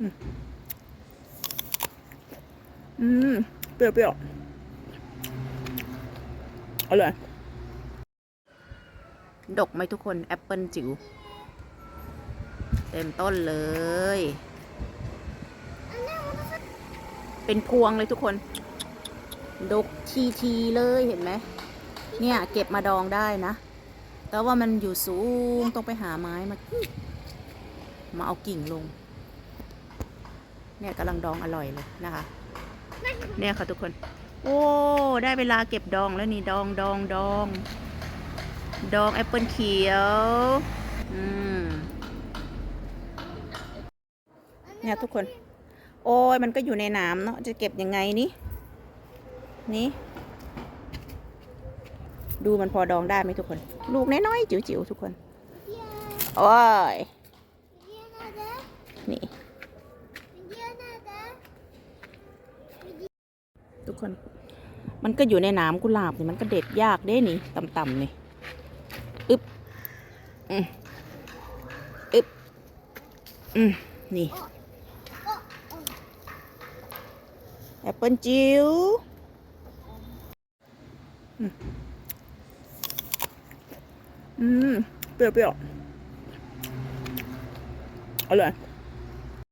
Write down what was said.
อืมอืม เปรี้ยวเปรี้ยวอร่อย ดกไหมทุกคน แอปเปิลจิ๋ว เต็มต้นเลย เป็นพวงเลยทุกคน ดกทีทีเลยเห็นไหม เนี่ย เก็บมาดองได้นะ แต่ว่ามันอยู่สูง ต้องไปหาไม้มา มาเอากิ่งลง เนี่ยกำลังดองอร่อยเลยนะคะ เนี่ยค่ะทุกคน โอ้ ได้เวลาเก็บดองแล้วนี่ดองดองดอง ดองแอปเปิลเขียว อืม เนี่ยทุกคน โอ้ยมันก็อยู่ในน้ำเนาะ จะเก็บยังไงนี่ นี่ ดูมันพอดองได้ไหมทุกคน ลูกน้อยๆจิ๋วๆทุกคน โอ้ย นี่ ทุกคน มันก็อยู่ในน้ำกุหลาบนี่มันก็เด็ดยากเด้นี่ต่ำๆนี่อึบอืมอึบอืมนี่แอปเปิลจิ๋วอืมอืมเปรี้ยวๆอร่อย